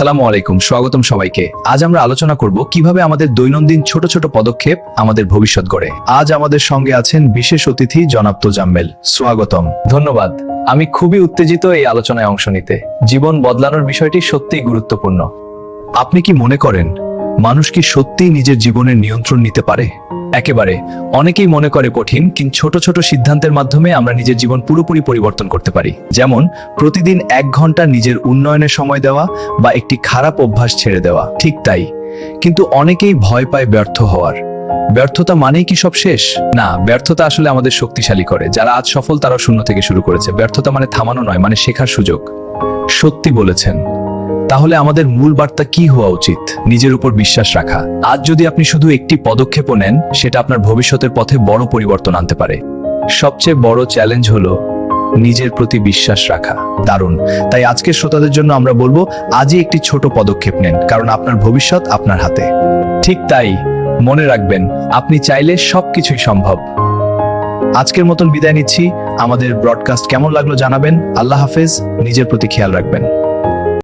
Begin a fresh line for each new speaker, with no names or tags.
সালামু আলাইকুম, স্বাগতম সবাইকে। আজ আমরা আলোচনা করব কীভাবে আমাদের দৈনন্দিন ছোট ছোট পদক্ষেপ আমাদের ভবিষ্যৎ গড়ে। আজ আমাদের সঙ্গে আছেন বিশেষ অতিথি জনাব তোজাম্মেল। স্বাগতম। ধন্যবাদ। আমি খুবই উত্তেজিত এই আলোচনায় অংশ নিতে। জীবন বদলানোর বিষয়টি সত্যিই গুরুত্বপূর্ণ। আপনি কি মনে করেন মানুষ কি সত্যিই নিজের জীবনের নিয়ন্ত্রণ নিতে পারে? একেবারে। অনেকেই মনে করে কঠিন, কিন্তু ছোট ছোট সিদ্ধান্তের মাধ্যমে আমরা নিজের জীবন পুরোপুরি পরিবর্তন করতে পারি। যেমন, প্রতিদিন এক ঘণ্টা নিজের উন্নয়নের সময় দেওয়া বা একটি খারাপ অভ্যাস ছেড়ে দেওয়া। ঠিক তাই। কিন্তু অনেকেই ভয় পায় ব্যর্থ হওয়ার। ব্যর্থতা মানেই কি সব শেষ? না, ব্যর্থতা আসলে আমাদের শক্তিশালী করে। যারা আজ সফল তারা শূন্য থেকে শুরু করেছে। ব্যর্থতা মানে থামানো নয় মানে শেখার সুযোগ। সত্যি বলেছেন। তাহলে আমাদের মূল বার্তা কি হওয়া উচিত? নিজের উপর বিশ্বাস রাখা। আজ যদি আপনি শুধু একটি পদক্ষেপও নেন, সেটা আপনার ভবিষ্যতের পথে বড় পরিবর্তন আনতে পারে। সবচেয়ে বড় চ্যালেঞ্জ হলো নিজের প্রতি বিশ্বাস রাখা। দারুণ। তাই আজকের শ্রোতাদের জন্য আমরা বলব, আজই একটি ছোট পদক্ষেপ নেন, কারণ আপনার ভবিষ্যৎ আপনার হাতে। ঠিক তাই মনে রাখবেন, আপনি চাইলে সবকিছুই সম্ভব। আজকের মতন বিদায় নিচ্ছি। আমাদের ব্রডকাস্ট কেমন লাগল জানাবেন। আল্লাহ হাফেজ, নিজের প্রতি খেয়াল রাখবেন।